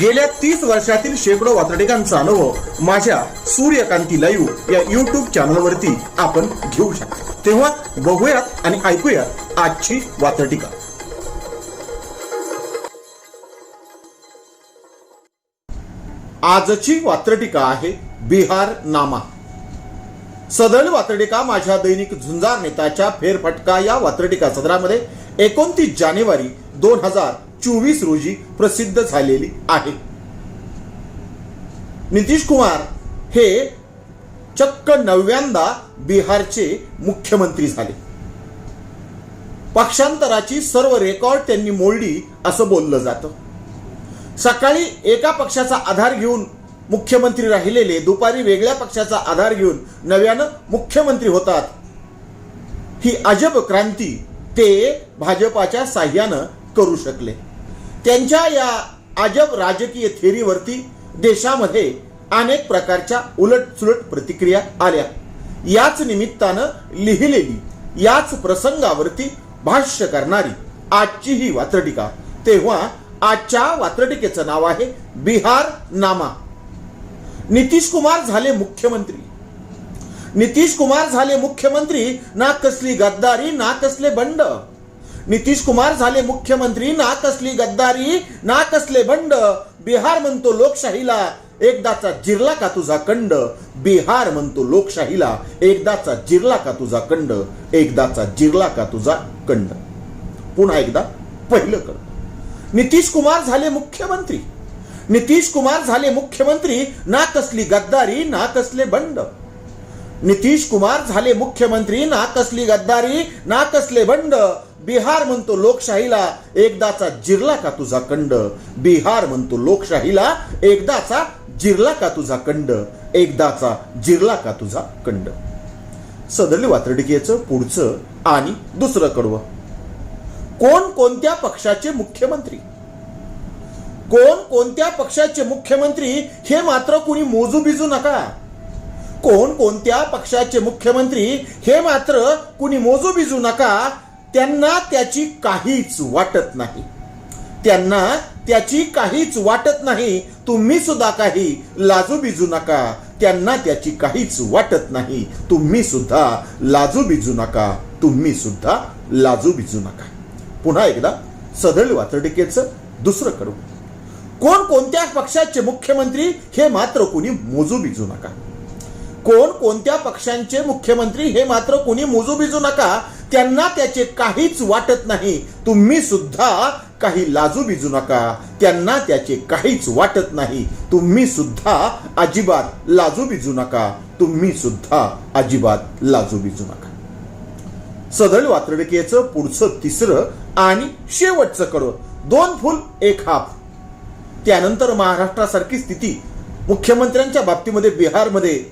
गेल्या तीस वर्षातील शेकडो वातडिकांचा अनुभव माझ्या सूर्यकांती लाईव्ह या युट्यूब चॅनलवरती आपण घेऊ शकता. तेव्हा बघूयात आणि ऐकूयात आजची वातडिका आजची वात्रटिका आहे बिहार नामा. सदल वात्रटिका माझ्या दैनिक झुंजार नेताच्या फेरफटका या वात्रटिका सदरामध्ये एकोणतीस जानेवारी दोन हजार चोवीस रोजी प्रसिद्ध झालेली आहे. नितीश कुमार हे चक्क नव्यांदा बिहारचे मुख्यमंत्री झाले. पक्षांतराची सर्व रेकॉर्ड त्यांनी मोडली असं बोललं जातं. सकाळी एका पक्षाचा आधार घेऊन मुख्यमंत्री राहिलेले दुपारी वेगळ्या पक्षाचा आधार घेऊन नव्यानं मुख्यमंत्री होतात. ही अजब क्रांती ते भाजपाच्या साह्यानं करू शकले. त्यांच्या या अजब राजकीय थेरीवरती देशामध्ये अनेक प्रकारच्या उलटसुलट प्रतिक्रिया आल्या. याच निमित्तानं लिहिलेली याच प्रसंगावरती भाष्य करणारी आजची ही वात्रटिका. तेव्हा आजच्या वात्रटिकेचं नाव आहे बिहार नामा. नितीश कुमार झाले मुख्यमंत्री. नितीश कुमार झाले मुख्यमंत्री ना कसली गद्दारी ना कसले बंड. नितीश कुमार झाले मुख्यमंत्री. ना कसली गद्दारी ना कसले बंड. बिहार म्हणतो लोकशाहीला एकदाचा जिरला का तुझा कंड? बिहार म्हणतो लोकशाहीला एकदाचा जिरला का तुझा कंड? एकदाचा जिरला का तुझा कंड? पुन्हा एकदा पहिलं कड नितीश कुमार झाले मुख्यमंत्री. नितीश कुमार झाले मुख्यमंत्री ना कसली गद्दारी ना कसले बंड? नितीश कुमार झाले मुख्यमंत्री ना कसली गद्दारी ना कसले बंड? बिहार म्हणतो लोकशाहीला एकदाचा जिरला का तुझा कंड? बिहार म्हणतो लोकशाहीला एकदाचा जिरला का तुझा कंड? एकदाचा जिरला का तुझा कंड? सदरली वात्रटिकेचं पुढचं आणि दुसरं कडवं कोण कोणत्या पक्षाचे मुख्यमंत्री? कोण कोणत्या पक्षाचे मुख्यमंत्री हे मात्र कुणी मोजू बिजू नका. कोण कोणत्या पक्षाचे मुख्यमंत्री हे मात्र कुणी मोजू बिजू नका. त्यांना त्याची काहीच वाटत नाही. त्यांना त्याची काहीच वाटत नाही. तुम्ही सुद्धा काही लाजू बिजू नका. त्यांना त्याची काहीच वाटत नाही. तुम्ही सुद्धा लाजू बिजू नका. तुम्ही सुद्धा लाजू बिजू नका. पुन्हा एकदा सदळ वातडिकेचं दुसरं करू. कोण कोणत्या पक्षाचे मुख्यमंत्री हे मात्र कुणी मोजू बिजू नका. कोण कोणत्या पक्षांचे मुख्यमंत्री हे मात्र कुणी मोजू बिजू नका. त्यांना त्याचे काहीच वाटत नाही. तुम्ही सुद्धा काही लाजू बिजू नका. त्यांना त्याचे काहीच वाटत नाही. तुम्ही सुद्धा अजिबात लाजू बिजू नका. तुम्ही सुद्धा अजिबात लाजू बिजू नका. सदळ वात्रडिकेचं पुढचं तिसरं आणि शेवटचं कडवं दोन फुल एक हाफ. त्यानंतर महाराष्ट्रासारखी स्थिती मुख्यमंत्र्यांच्या बाबतीमध्ये बिहारमध्ये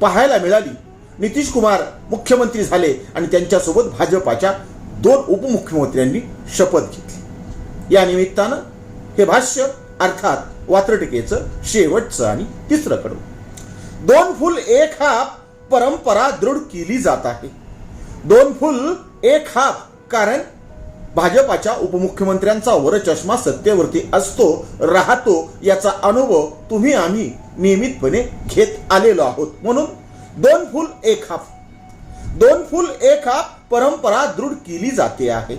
पाहायला मिळाली. नितीश कुमार मुख्यमंत्री झाले आणि त्यांच्यासोबत भाजपाच्या दोन उपमुख्यमंत्र्यांनी शपथ घेतली. या निमित्तानं हे भाष्य अर्थात वात्रटिकेचं शेवटचं आणि तिसरं कडवं. दोन फुल एक हाप परंपरा दृढ केली जात आहे. दोन फुल एक हाप कारण भाजपाच्या उपमुख्यमंत्र्यांचा वरचष्मा सत्तेवरती असतो राहतो याचा अनुभव तुम्ही आम्ही नियमितपणे घेत आलेलो आहोत. म्हणून दोन फुल एक हाफ. दोन फुल एक हाफ परंपरा दृढ केली जाते आहे.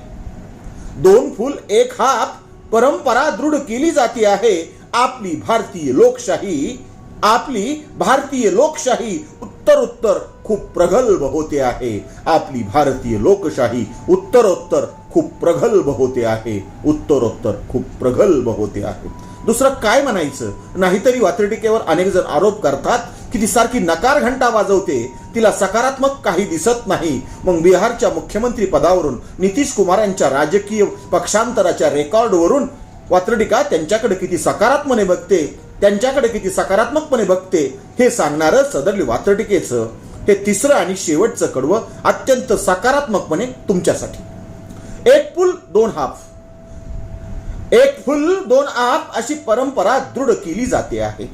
दोन फुल एक हाफ परंपरा दृढ केली जाते आहे. आपली भारतीय लोकशाही आपली भारतीय लोकशाही उत्तरोत्तर खूप प्रगल्भ होते आहे. आपली भारतीय लोकशाही उत्तरोत्तर खूप प्रगल्भ होते आहे. उत्तरोत्तर खूप प्रगल्भ होते आहे. दुसरं काय म्हणायचं? नाहीतरी वात्रटिकेवर अनेक जण आरोप करतात की ती सारखी नकार घंटा वाजवते तिला सकारात्मक काही दिसत नाही. मग बिहारच्या मुख्यमंत्री पदावरून नितीश कुमारांच्या राजकीय पक्षांतराच्या रेकॉर्डवरून वात्रटिका त्यांच्याकडे किती सकारात्मने बघते त्यांच्याकडे किती सकारात्मकपणे बघते हे सांगणारं सदरली वात्रटिकेचं हे तिसरं आणि शेवटचं कडवं अत्यंत सकारात्मकपणे तुमच्यासाठी. एक फुल दोन हाफ. एक फुल दोन हाफ अशी परंपरा दृढ केली जाते आहे.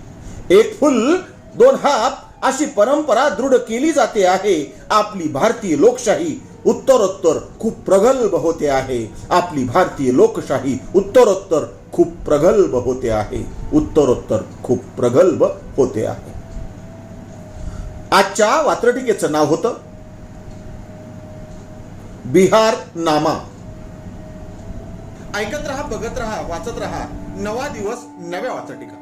एक फुल दोन हाफ अशी परंपरा दृढ केली जाते आहे. आपली भारतीय लोकशाही उत्तरोत्तर खूप प्रगल्भ होते आहे. आपली भारतीय लोकशाही उत्तरोत्तर खूप प्रगल्भ होते आहे. उत्तरोत्तर खूप प्रगल्भ होते आहे. आजच्या वात्रटिकेचं नाव होतं बिहार नामा. ऐकत रहा बघत रहा वाचत रहा. नवा दिवस नव्या वाचटिका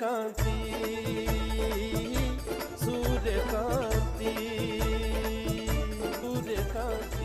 কাঁদি